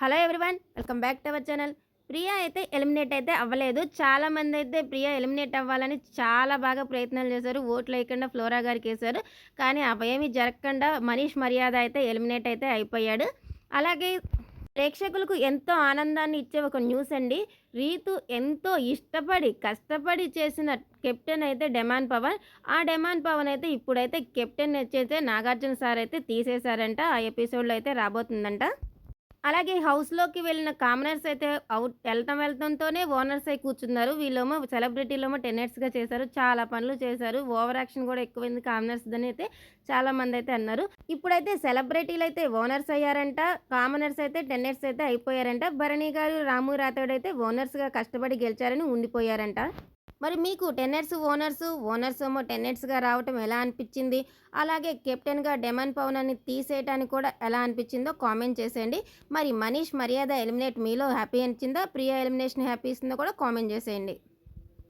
Hello everyone welcome back to our channel. Priya అయితే eliminate అయితే అవ్వలేదు. చాలా మంది అయితే ప్రియా ఎలిమినేట్ అవ్వాలని చాలా బాగా ప్రయత్నాలు చేశారు. ఓట్లు వేయకుండా ఫ్లోరా గారికి వేశారు. కానీ అవేమీ జరగకుండా మనీష్ మర్యాద అయితే ఎలిమినేట్ అయితే అయిపోయాడు. అలాగే ప్రేక్షకులకు ఎంతో ఆనందాన్ని ఇచ్చే ఒక న్యూస్ అండి. రీతు ఎంతో ఇష్టపడి కష్టపడి చేసిన కెప్టెన్ అయితే డెమాన్ పవన్. ఆ డెమాన్ పవన్ అయితే ఇప్పుడైతే కెప్టెన్ వచ్చేస్తే నాగార్జున సార్ అయితే తీసేశారంట. ఆ ఎపిసోడ్లో అయితే రాబోతుందంట. అలాగే హౌస్లోకి వెళ్ళిన కామనర్స్ అయితే అవుట్ వెళ్తాం వెళ్తాంతోనే ఓనర్స్ అయి కూర్చున్నారు. వీళ్ళేమో సెలబ్రిటీలేమో టెనెట్స్గా చేశారు చాలా పనులు చేశారు. ఓవర్ యాక్షన్ కూడా ఎక్కువైంది కామనర్స్ అని అయితే చాలా మంది అయితే అన్నారు. ఇప్పుడైతే సెలబ్రిటీలు అయితే ఓనర్స్ అయ్యారంట కామనర్స్ అయితే టెనెట్స్ అయితే అయిపోయారంట. భరణి గారు రాము రాథోడ్ అయితే ఓనర్స్గా కష్టపడి గెలిచారని ఉండిపోయారంట. మరి మీకు టెన్నెట్స్ ఓనర్స్ ఓనర్స్ ఏమో టెన్నెట్స్గా రావటం ఎలా అనిపించింది? అలాగే కెప్టెన్గా డెమన్ పవన్ తీసేయటానికి కూడా ఎలా అనిపించిందో కామెంట్ చేసేయండి. మరి మనీష్ మర్యాద ఎలిమినేట్ మీలో హ్యాపీ అనిపించిందా? ప్రియా ఎలిమినేషన్ హ్యాపీ ఇస్తుందో కూడా కామెంట్ చేసేయండి.